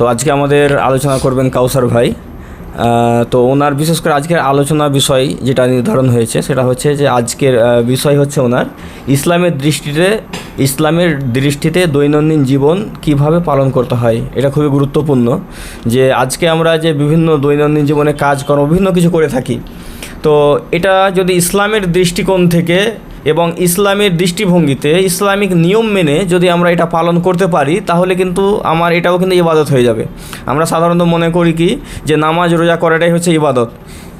তো আজকে আমাদের আলোচনা করবেন কাউসার ভাই। তো ওনার বিশেষ করে আজকের আলোচনা বিষয় যেটা নির্ধারণ হয়েছে সেটা হচ্ছে যে আজকের বিষয় হচ্ছে ওনার ইসলামের দৃষ্টিতে ইসলামের দৃষ্টিতে দৈনন্দিন জীবন কীভাবে পালন করতে হয়, এটা খুবই গুরুত্বপূর্ণ। যে আজকে আমরা যে বিভিন্ন দৈনন্দিন জীবনে কাজকর্ম, বিভিন্ন কিছু করে থাকি। তো এটা যদি ইসলামের দৃষ্টিকোণ থেকে এবং ইসলামের দৃষ্টিভঙ্গিতে ইসলামিক নিয়ম মেনে যদি আমরা এটা পালন করতে পারি, তাহলে কিন্তু আমার এটাও কিন্তু ইবাদত হয়ে যাবে। আমরা সাধারণত মনে করি কি যে নামাজ, রোজা করাটাই হচ্ছে ইবাদত।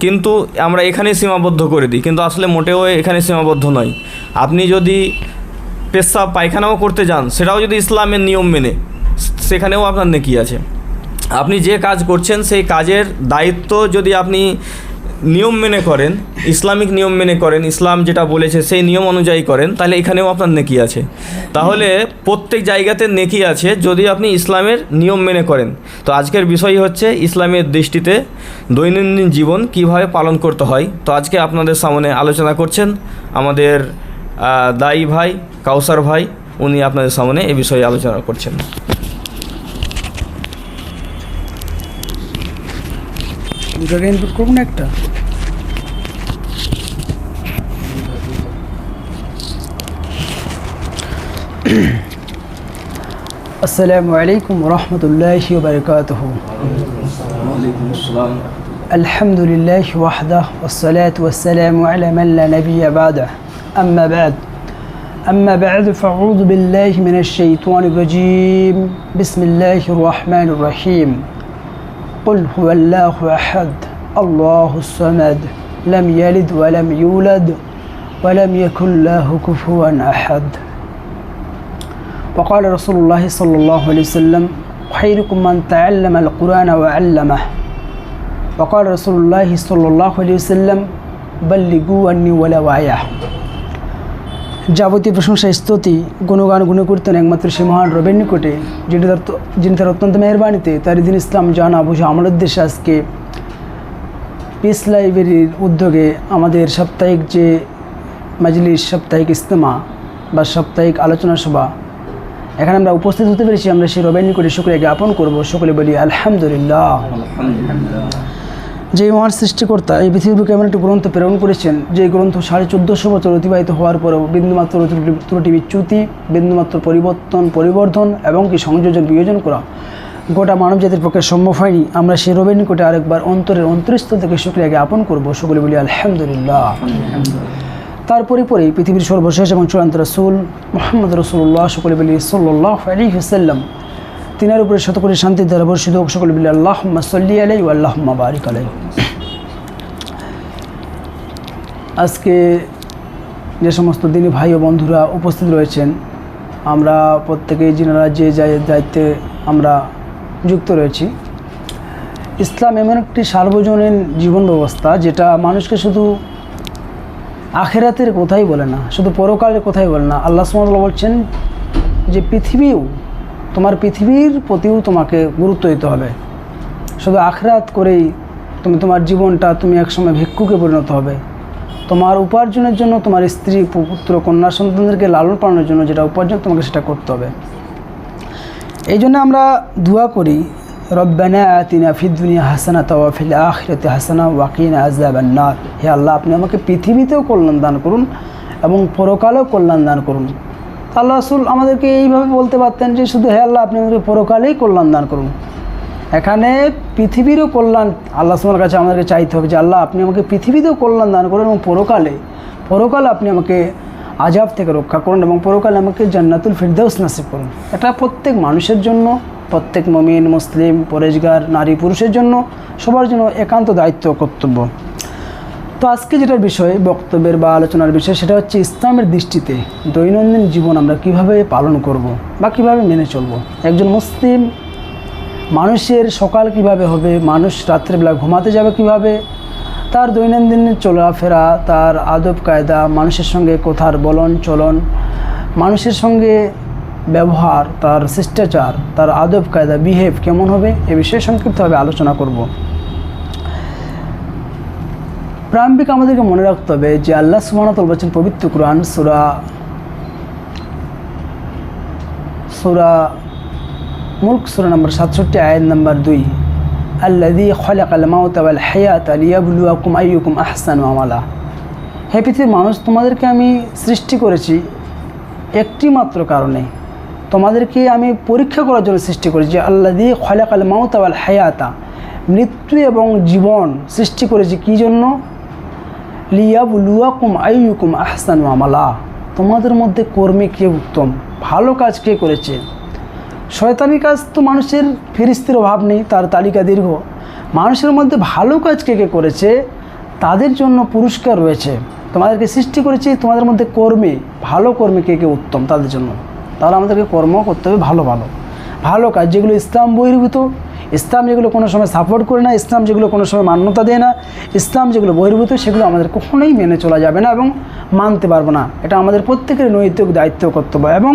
কিন্তু আমরা এখানে সীমাবদ্ধ করে দিই। কিন্তু আসলে মোটেও এখানে সীমাবদ্ধ নয়। আপনি যদি পেশাব পায়খানাও করতে যান, সেটাও যদি ইসলামের নিয়ম মেনে, সেখানেও আপনার নেকি আছে। আপনি যে কাজ করছেন, সেই কাজের দায়িত্ব যদি আপনি নিয়ম মেনে করেন, ইসলামিক নিয়ম মেনে করেন, ইসলাম যেটা বলেছে সেই নিয়ম অনুযায়ী করেন, তাহলে এখানেও আপনার নেকি আছে। তাহলে প্রত্যেক জায়গাতে নেকি আছে যদি আপনি ইসলামের নিয়ম মেনে করেন। তো আজকের বিষয় হচ্ছে ইসলামের দৃষ্টিতে দৈনন্দিন জীবন কীভাবে পালন করতে হয়। তো আজকে আপনাদের সামনে আলোচনা করছেন আমাদের দায়ী ভাই কাউসার ভাই, উনি আপনাদের সামনে এ বিষয়ে আলোচনা করছেন। দু জায়গায় ইনপুট করবো না একটা আসসালামু আলাইকুম রহমতুল্লাহি وبركاته الحمد لله وحده والصلاة والسلام على من لا نبي بعده أما بعد أما بعد فأعوذ بالله من الشيطان الرجيم بسم الله الرحمن الرحيم قل هو الله أحد الله الصمد لم يلد ولم يولد ولم يكن له كفوا أحد. وقال رسول الله صلى الله عليه وسلم خيركم من تعلم القرآن وعلمه. وقال رسول الله صلى الله عليه وسلم بلغوا عني ولو آية যাবতীয় প্রশংসা স্তুতি, গুণগান গুণকীর্তন একমাত্র সে মহান রবের নিকটে, যিনি তার যিনি তার অত্যন্ত মেহরবানিতে তার দিন ইসলাম জানা বুঝে আমার উদ্দেশ্যে আজকে পিস লাইব্রেরির উদ্যোগে আমাদের সাপ্তাহিক যে মাজলিস, সাপ্তাহিক ইস্তেমা বা সাপ্তাহিক আলোচনা সভা, এখানে আমরা উপস্থিত হতে পেরেছি। আমরা সেই রবের নিকটে শুক্রিয়া জ্ঞাপন করব। সকলে বলি আলহামদুলিল্লাহ। যে মহান সৃষ্টিকর্তা এই পৃথিবীকে এমন একটি গ্রন্থ প্রেরণ করেছেন যে গ্রন্থ সাড়ে চোদ্দোশো বছর অতিবাহিত হওয়ার পরেও বিন্দুমাত্র ত্রুটি- বিচ্যুতি বিন্দুমাত্র পরিবর্তন পরিবর্ধন এবং কি সংযোজন বিয়োজন করা। গোটা মানব জাতির পক্ষে সম্ভব হয়নি। আমরা সেই রবের নিকটে আরেকবার অন্তরের অন্তরস্থল থেকে শুক্রিয়া জ্ঞাপন করব। সকলে বলি আলহামদুলিল্লাহ। তার পরিপরেই পৃথিবীর সর্বশেষ এবং চূড়ান্ত রসুল মোহাম্মদ রসুল্লাহ সকলে বলি সাল্লাহ আলী হুসাল্লাম তিনার উপরে শতকরি শান্তির দ্বারা বর্ষিত হোক, সকলে বলি আল্লাহ সাল্লি আলাই ও আল্লাহ বারিক আলাই আজকে যে সমস্ত দিনী ভাই ও বন্ধুরা উপস্থিত রয়েছেন, আমরা প্রত্যেকেই যিনারা যে দায়িত্বে আমরা যুক্ত রয়েছি, ইসলাম এমন একটি সার্বজনীন জীবন ব্যবস্থা যেটা মানুষকে শুধু আখেরাতের কথাই বলে না, শুধু পরকালের কথাই বলে না। আল্লাহ সুমতাল্লাহ বলছেন যে পৃথিবীও তোমার পৃথিবীর প্রতিও তোমাকে গুরুত্ব দিতে হবে। শুধু আখরাত করেই তুমি তোমার জীবনটা তুমি একসময় ভিক্ষুকে পরিণত হবে। তোমার উপার্জনের জন্য তোমার স্ত্রী, পুত্র, কন্যা সন্তানদেরকে লালন পালনের জন্য যেটা উপার্জন তোমাকে সেটা করতে হবে। এই জন্য আমরা দোয়া করি, রব্বানা আতিনা ফিদ দুনিয়া হাসানা তাওয়াফিল আখিরাতে হাসানা ওয়াকিনা আজাবান্নার হে আল্লাহ, আপনি আমাকে পৃথিবীতেও কল্যাণ দান করুন এবং পরকালেও কল্যাণ দান করুন। আল্লাহ রসুল আমাদেরকে এইভাবে বলতে পারতেন যে শুধু হে আল্লাহ, আপনি আমাদেরকে পরকালেই কল্যাণ দান করুন। এখানে পৃথিবীরও কল্যাণ আল্লাহ সুমার কাছে আমাদেরকে চাইতে হবে যে, আল্লাহ, আপনি আমাকে পৃথিবীতেও কল্যাণ দান করুন এবং পরকালে পরকালে আপনি আমাকে আজাব থেকে রক্ষা করুন এবং পরকালে আমাকে জান্নাতুল ফিরদাউস নাসিব করুন। এটা প্রত্যেক মানুষের জন্য, প্রত্যেক মমিন, মুসলিম, পরেশগার, নারী, পুরুষের জন্য সবার জন্য একান্ত দায়িত্ব কর্তব্য। তো আজকে যেটার বিষয়, বক্তব্যের বা আলোচনার বিষয়, সেটা হচ্ছে ইসলামের দৃষ্টিতে দৈনন্দিন জীবন আমরা কীভাবে পালন করব বা কীভাবে মেনে চলব? একজন মুসলিম মানুষের সকাল কীভাবে হবে? মানুষ রাত্রেবেলা ঘুমাতে যাবে কীভাবে? তার দৈনন্দিন চলাফেরা, তার আদব কায়দা, মানুষের সঙ্গে কথার বলন, চলন, মানুষের সঙ্গে ব্যবহার, তার শিষ্টাচার, তার আদব কায়দা বিহেভ কেমন হবে? এ বিষয়ে সংক্ষিপ্তভাবে আলোচনা করব। প্রারম্ভিক আমাদেরকে মনে রাখতে হবে যে আল্লাহ সুবাহতল বলছেন পবিত্র কোরআন সুরা সুরা মুল্ক সুরা নম্বর সাতষট্টি, আয়াত নম্বর দুই। আল্লাদি খলাকাল মাউত ওয়াল হায়াত লিয়াবলুয়াকুম আইয়ুকুম আহসানু আমালা। হে পৃথিবীর মানুষ, তোমাদেরকে আমি সৃষ্টি করেছি একটি মাত্র কারণে। তোমাদেরকে আমি পরীক্ষা করার জন্য সৃষ্টি করেছি আল্লাহ দিয়ে খলাকাল মাউত হায়াতা, মৃত্যু এবং জীবন সৃষ্টি করেছি কী জন্য? লিয়াবুলুয়াকুম আইয়ুকুম আহসানু আমালা। তোমাদের মধ্যে কর্মী কে উত্তম? ভালো কাজ কে করেছে? শয়তানি কাজ তো মানুষের ফিরিস্তির অভাব নেই, তার তালিকা দীর্ঘ। মানুষের মধ্যে ভালো কাজ কে কে করেছে? তাদের জন্য পুরস্কার রয়েছে। তোমাদেরকে সৃষ্টি করেছি তোমাদের মধ্যে কর্মী, ভালো কর্মী কে কে উত্তম তাদের জন্য। তাহলে আমাদেরকে কর্ম করতে হবে ভালো ভালো। ভালো কাজ যেগুলো ইসলাম বহির্ভূত ইসলাম যেগুলো কোনো সময় সাপোর্ট করে না, ইসলাম যেগুলো কোনো সময় মান্যতা দেয় না, ইসলাম যেগুলো বহির্ভূত সেগুলো আমাদের কখনোই মেনে চলা যাবে না এবং মানতে পারব না। এটা আমাদের প্রত্যেকের নৈতিক দায়িত্ব কর্তব্য এবং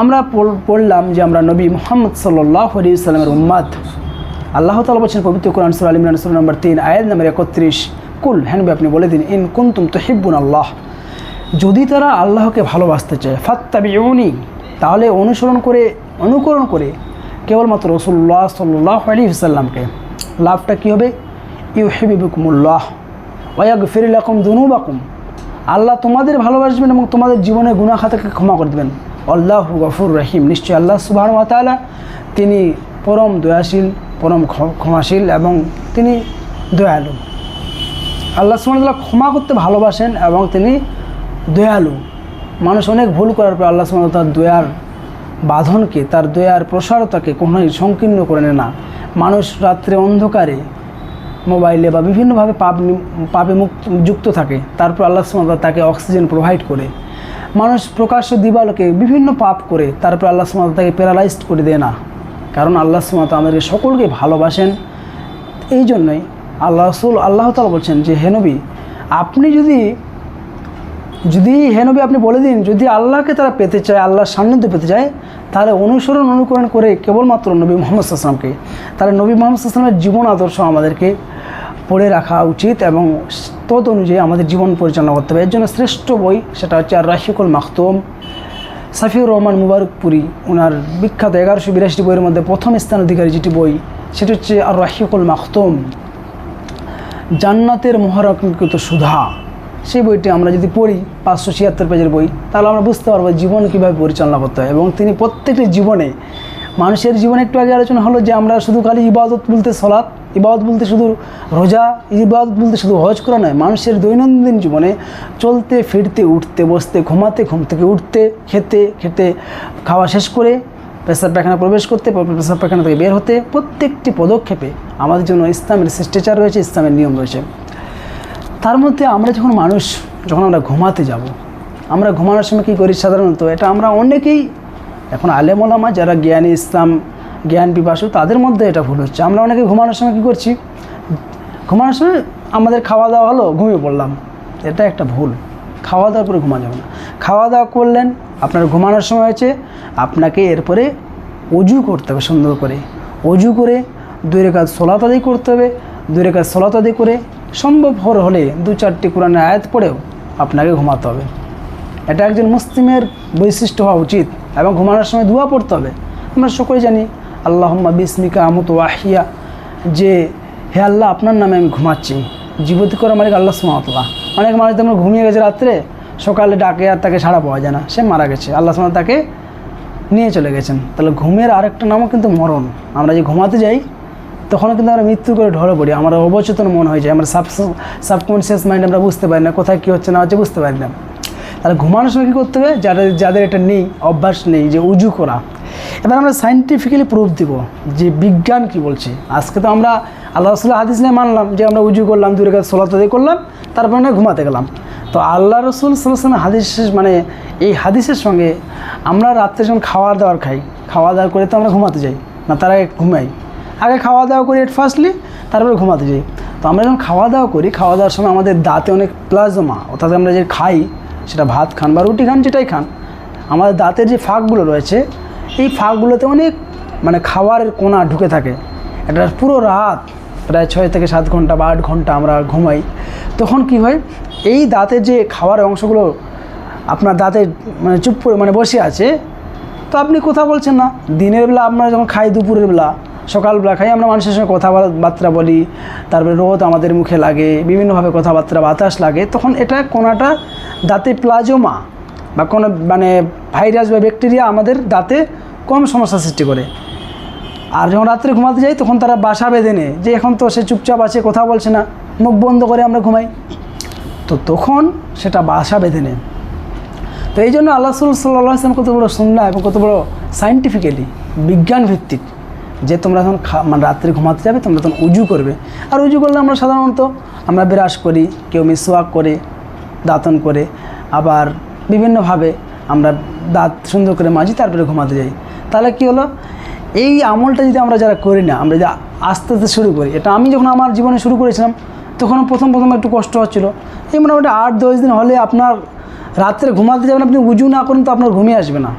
আমরা পড়লাম যে আমরা নবী মোহাম্মদ সাল্লাহ আলী ইসলামের উম্মাদ। আল্লাহ তালা বলছেন, পবিত্র কোরআন সুর আলিম সুর নম্বর তিন, আয়াত নম্বর একত্রিশ। কুল হ্যান আপনি বলে দিন, ইন কুন্তুম তো হিব্বুন আল্লাহ। যদি তারা আল্লাহকে ভালোবাসতে চায়, ফাত্তাবিউনি, তাহলে অনুসরণ করে, অনুকরণ করে কেবলমাত্র রসুল্লাহ সাল্লাহ আলী সাল্লামকে লাভটা কী হবে? ইউ হেবিবুকুমুল্লাহ ওয়াগ ফিরিলাকুম দুনুবাকুম আল্লাহ তোমাদের ভালোবাসবেন এবং তোমাদের জীবনের গুণাখাতাকে ক্ষমা করে দেবেন। আল্লাহ গফুর রহিম। নিশ্চয়ই আল্লাহ সুবাহ তালা তিনি পরম দয়াশীল, পরম ক্ষ- ক্ষমাশীল এবং তিনি দয়ালু। আল্লাহ সুমতাল্লাহ ক্ষমা করতে ভালোবাসেন এবং তিনি দয়ালু। মানুষ অনেক ভুল করার পর আল্লাহ তার দয়ার বাঁধনকে, তার দয়ার প্রসারতাকে কোনোই সংকীর্ণ করে নেয় না। মানুষ রাত্রে অন্ধকারে মোবাইলে বা বিভিন্নভাবে পাপ পাপে মুক্ত, যুক্ত থাকে। তারপর আল্লাহ সুমত তাকে অক্সিজেন প্রোভাইড করে। মানুষ প্রকাশ্য দিবালোকে বিভিন্ন পাপ করে, তারপর আল্লাহ সুমত তাকে প্যারালাইজড করে দেয় না। কারণ আল্লাহ সুমত আমাদেরকে সকলকে ভালোবাসেন। এই জন্যই আল্লাহ রসুল, আল্লাহ তালা বলছেন যে হেনবি আপনি যদি যদি হেনবি আপনি বলে দিন, যদি আল্লাহকে তারা পেতে চায়, আল্লাহর সান্নিধ্য পেতে চায়, তাহলে অনুসরণ অনুকরণ করে কেবলমাত্র নবী মোহাম্মদ আসলামকে তাহলে নবী মোহাম্মদ আসলামের জীবন আদর্শ আমাদেরকে পড়ে রাখা উচিত এবং তদ অনুযায়ী আমাদের জীবন পরিচালনা করতে হবে। এর জন্য শ্রেষ্ঠ বই সেটা হচ্ছে আর রাশিকুল মাখতুম। সাফিউর রহমান মুবারকপুরি ওনার বিখ্যাত এগারোশো বিরাশিটি বইয়ের মধ্যে প্রথম স্থান অধিকারী যেটি বই, সেটি হচ্ছে আর রাহিকুল মাখতুম। জান্নাতের মহারকৃত সুধা। সেই বইটি আমরা যদি পড়ি, পাঁচশো ছিয়াত্তর পেজের বই, তাহলে আমরা বুঝতে পারব জীবন কীভাবে পরিচালনা করতে হয় এবং তিনি প্রত্যেকটি জীবনে, মানুষের জীবনে একটু আগে আলোচনা হলো যে আমরা শুধু খালি ইবাদত বলতে সলাৎ, ইবাদত বলতে শুধু রোজা, ইবাদত বলতে শুধু হজ করা নয়, মানুষের দৈনন্দিন জীবনে চলতে, ফিরতে, উঠতে, বসতে, ঘুমাতে, ঘুম থেকে উঠতে, খেতে খেতে, খাওয়া শেষ করে, পেশাব পায়খানা প্রবেশ করতে, পেশাব পায়খানা থেকে বের হতে প্রত্যেকটি পদক্ষেপে আমাদের জন্য ইসলামের শিষ্টাচার রয়েছে, ইসলামের নিয়ম রয়েছে। তার মধ্যে আমরা যখন মানুষ, যখন আমরা ঘুমাতে যাব, আমরা ঘুমানোর সময় কী করি সাধারণত? এটা আমরা অনেকেই, এখন আলেমোলামা যারা জ্ঞানী ইসলাম, জ্ঞান পিপাসু, তাদের মধ্যে এটা ভুল হচ্ছে। আমরা অনেকে ঘুমানোর সময় কী করছি? ঘুমানোর সময় আমাদের খাওয়া দাওয়া হলো, ঘুমিয়ে পড়লাম। এটা একটা ভুল। খাওয়া দাওয়া করে ঘুমা যাবে না। খাওয়া দাওয়া করলেন, আপনার ঘুমানোর সময় হয়েছে, আপনাকে এরপরে অজু করতে হবে সুন্দর করে। অজু করে দুই রেখাত সলাত আদি করতে হবে, দুই রেখাত সলাত আদি করে সম্ভব হর হলে দু চারটি কোরআনের আয়াত পড়েও আপনাকে ঘুমাতে হবে। এটা একজন মুসলিমের বৈশিষ্ট্য হওয়া উচিত এবং ঘুমানোর সময় দোয়া পড়তে হবে। আমরা সকলে জানি, আল্লাহম্মা বিসমিকা আমত ওয়াহিয়া যে হে আল্লাহ আপনার নামে আমি ঘুমাচ্ছি। জীবতি করা মালিক আল্লাহ সুমাতলা অনেক মানুষ তেমন ঘুমিয়ে গেছে রাত্রে, সকালে ডাকে আর তাকে সাড়া পাওয়া যায় না, সে মারা গেছে। আল্লাহ সুমাত তাকে নিয়ে চলে গেছেন। তাহলে ঘুমের আরেকটা নামও কিন্তু মরণ। আমরা যে ঘুমাতে যাই তখন কিন্তু আমরা মৃত্যু করে ঢলে পড়ি। আমরা অবচেতন মন হয়ে যায় আমরা সাব সাবকনসিয়াস মাইন্ড আমরা বুঝতে পারি না কোথায় কী হচ্ছে না হচ্ছে বুঝতে পারি না। তাহলে ঘুমানোর সময় কী করতে হবে? যাদের যাদের এটা নেই, অভ্যাস নেই, যে উজু করা। এবার আমরা সাইন্টিফিক্যালি প্রুফ দিব যে বিজ্ঞান কি বলছে। আজকে তো আমরা আল্লাহ রসুল্লাহ হাদিস নিয়ে মানলাম যে আমরা উজু করলাম, দূরে কাছে আদায় করলাম, তারপরে না ঘুমাতে গেলাম। তো আল্লাহ রসুল সাল্লাহ হাদিস মানে এই হাদিসের সঙ্গে আমরা রাত্রে যখন খাওয়া দাওয়ার খাই, খাওয়া দাওয়া করে তো আমরা ঘুমাতে যাই, না তার ঘুমাই। আগে খাওয়া দাওয়া করি এট ফার্স্টলি তারপরে ঘুমাতে যাই। তো আমরা যখন খাওয়া দাওয়া করি, খাওয়া দাওয়ার সময় আমাদের দাঁতে অনেক প্লাজমা অর্থাৎ আমরা যে খাই, সেটা ভাত খান বা রুটি খান, যেটাই খান, আমাদের দাঁতের যে ফাঁকগুলো রয়েছে, এই ফাঁকগুলোতে অনেক মানে খাবারের কোনা ঢুকে থাকে। এটা পুরো রাত, প্রায় ছয় থেকে সাত ঘণ্টা বা আট ঘণ্টা আমরা ঘুমাই। তখন কি হয়, এই দাঁতের যে খাওয়ার অংশগুলো আপনার দাঁতে মানে চুপ করে মানে বসে আছে, তো আপনি কথা বলছেন না। দিনের বেলা আমরা যখন খাই দুপুরের বেলা সকালবেলা খাই, আমরা মানুষের সঙ্গে কথাবার্তা বলি, তারপরে রোদ আমাদের মুখে লাগে, বিভিন্নভাবে কথাবার্তা বাতাস লাগে, তখন এটা কোনোটা দাঁতে প্লাজোমা বা কোনো মানে ভাইরাস বা ব্যাকটেরিয়া আমাদের দাঁতে কম সমস্যা সৃষ্টি করে। আর যখন রাত্রে ঘুমাতে যাই, তখন তারা বাসা বেঁধে নেয় যে এখন তো সে চুপচাপ আছে, কথা বলছে না, মুখ বন্ধ করে আমরা ঘুমাই। তো তখন সেটা বাসা বেঁধে নেয়। তো এই জন্য আল্লাহ সাল্লাহ আসলাম কত বড় সুন্না এবং কত বড় সাইন্টিফিক্যালি বিজ্ঞান ভিত্তিক যে তোমরা যখন খা মানে রাত্রে ঘুমাতে যাবে, তোমরা তখন উজু করবে। আর উজু করলে আমরা সাধারণত আমরা বিরাস করি, কেউ মিসওয়াক করে, দাঁতন করে, আবার বিভিন্নভাবে আমরা দাঁত সুন্দর করে মাজি, তারপরে ঘুমাতে যাই। তাহলে কি হলো? এই আমলটা যদি আমরা যারা করি না, আমরা যদি আস্তে আস্তে শুরু করি, এটা আমি যখন আমার জীবনে শুরু করেছিলাম তখন প্রথম প্রথম একটু কষ্ট হচ্ছিল। এই মোটামুটি আট দশ দিন হলে আপনার রাত্রে ঘুমাতে যাবেন, আপনি উজু না করেন তো আপনার ঘুমিয়ে আসবে না।